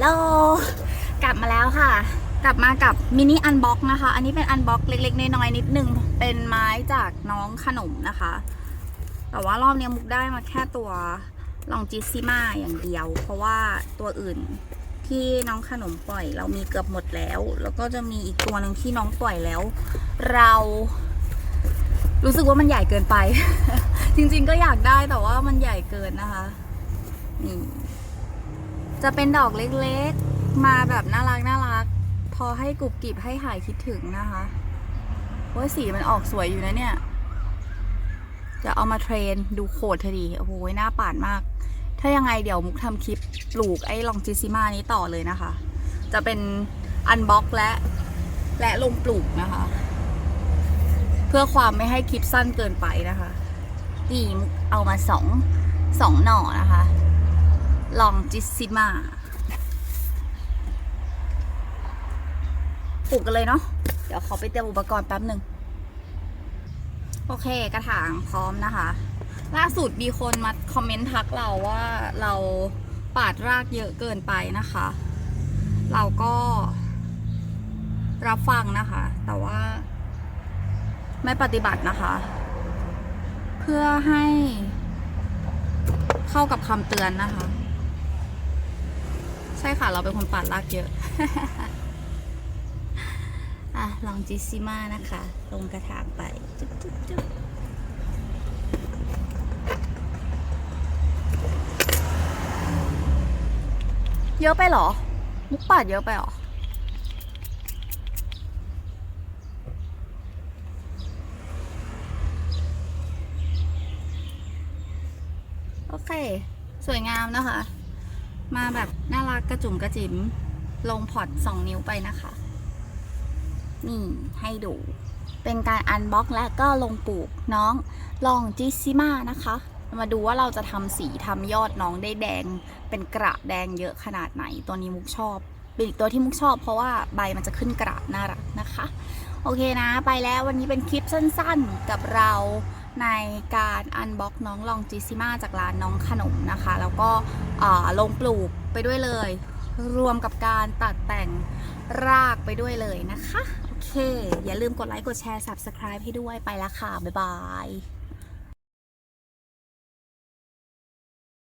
โลกลับมาแล้วค่ะ กลับมากับมินิอันบ็อกนะคะ อันนี้เป็นอันบ็อกเล็ก ๆ น้อยๆนิดนึง เป็นไม้จากน้องขนมนะคะ แต่ว่ารอบนี้มุกได้มาแค่ตัวลองจิซิมาอย่างเดียว เพราะว่าตัวอื่นที่น้องขนมปล่อย เรามีเกือบหมดแล้ว แล้วก็จะมีอีกตัวหนึ่งที่น้องปล่อยแล้ว เรา รู้สึกว่ามันใหญ่เกินไป จริงๆก็อยากได้แต่ว่ามันใหญ่เกินนะคะนี่ จะเป็นดอกเล็กๆ มาแบบน่ารักน่ารัก พอให้กรุบกริบให้หายคิดถึงนะคะโอ้ยสีมันออกสวยอยู่นะเนี่ย จะเอามาเทรนดูโคตรเธอดีโอ้โหหน้าป่านมาก ถ้ายังไงเดี๋ยวมุกทำคลิปปลูกไอ้ลองจิซิมานี้ต่อเลยนะคะ จะเป็นอันบ็อกและและลงปลูกนะคะ เพื่อความไม่ให้คลิปสั้นเกินไปนะคะนี่มุกเอามาสองสองหน่อนะคะ ลองจิซิมาปลูกกันเลยเนาะ เดี๋ยวขอไปเตรียมอุปกรณ์แป๊บหนึ่ง โอเคกระถางพร้อมนะคะ ล่าสุดมีคนมาคอมเมนต์ทักเราว่าเราปาดรากเยอะเกินไปนะคะ เราก็รับฟังนะคะ แต่ว่าไม่ปฏิบัตินะคะ เพื่อให้เข้ากับคำเตือนนะคะ ใช่ค่ะ เราเป็นคนปาดรากเยอะ อะ ลองจิซิมานะคะ ลงกระถางไป จุ๊บจุ๊บจุ๊บเยอะไปหรอ มุกปาดเยอะไปหรอโอเค สวยงามนะคะ มาแบบน่ารักกระจุ่มกระจิ๋มลงพอร์ตสองนิ้วไปนะคะ นี่ให้ดู เป็นการอันบ็อกและก็ลงปลูกน้องลองจิซิมานะคะ มาดูว่าเราจะทำสีทำยอดน้องได้แดง เป็นกระแดงเยอะขนาดไหน ตัวนี้มุกชอบ เป็นอีกตัวที่มุกชอบ เพราะว่าใบมันจะขึ้นกระน่ารักนะคะ โอเคนะ ไปแล้ววันนี้เป็นคลิปสั้นๆกับเรา ในการอันบ็อกน้องลองจิซิมาจากร้านน้องขนมนะคะ แล้วก็ลงปลูกไปด้วยเลย รวมกับการตัดแต่งรากไปด้วยเลยนะคะ โอเค อย่าลืมกดไลค์ กดแชร์ Subscribe ให้ด้วยไปละค่ะ บ๊ายบาย